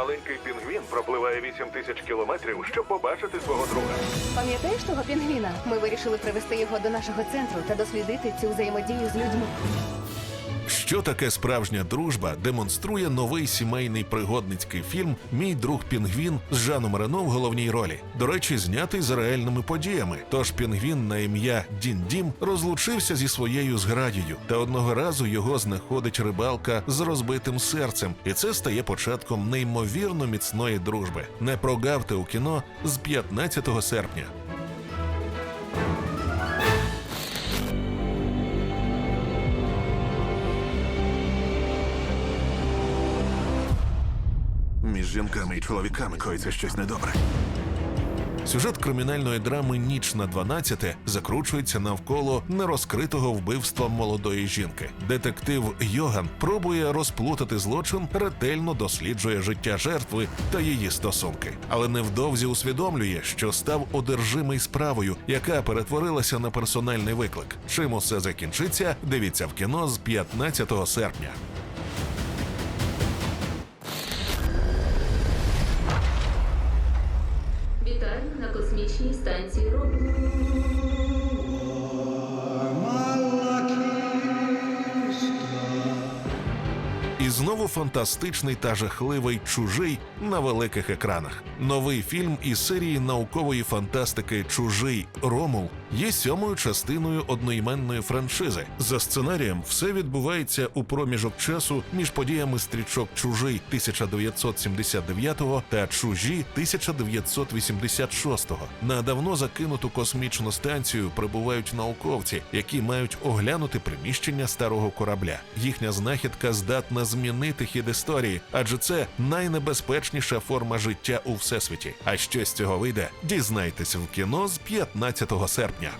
маленький пінгвін пропливає 8 тисяч кілометрів, щоб побачити свого друга. Пам'ятаєш того пінгвіна? Ми вирішили привезти його до нашого центру та дослідити цю взаємодію з людьми. Що таке справжня дружба демонструє новий сімейний пригодницький фільм Мій друг Пінгвін з Жаном Рено в головній ролі. До речі, знятий за реальними подіями. Тож пінгвін на ім'я Дін Дім розлучився зі своєю зградією, та одного разу його знаходить рибалка з розбитим серцем, і це стає початком неймовірно міцної дружби. Не прогавте у кіно з 15 серпня. Між жінками і чоловіками коїться щось недобре. Сюжет кримінальної драми Ніч на 12 закручується навколо нерозкритого вбивства молодої жінки. Детектив Йоган пробує розплутати злочин, ретельно досліджує життя жертви та її стосунки, але невдовзі усвідомлює, що став одержимий справою, яка перетворилася на персональний виклик. Чим усе закінчиться? Дивіться в кіно з 15 серпня. Космічній станції Роб. Знову фантастичний та жахливий чужий на великих екранах. Новий фільм із серії наукової фантастики Чужий Ромул є сьомою частиною одноіменної франшизи. За сценарієм, все відбувається у проміжок часу між подіями стрічок Чужий 1979 та Чужі 1986. На давно закинуту космічну станцію прибувають науковці, які мають оглянути приміщення старого корабля. Їхня знахідка здатна змінити хід історії, адже це найнебезпечніша форма життя у всесвіті. А що з цього вийде? Дізнайтесь в кіно з 15 серпня.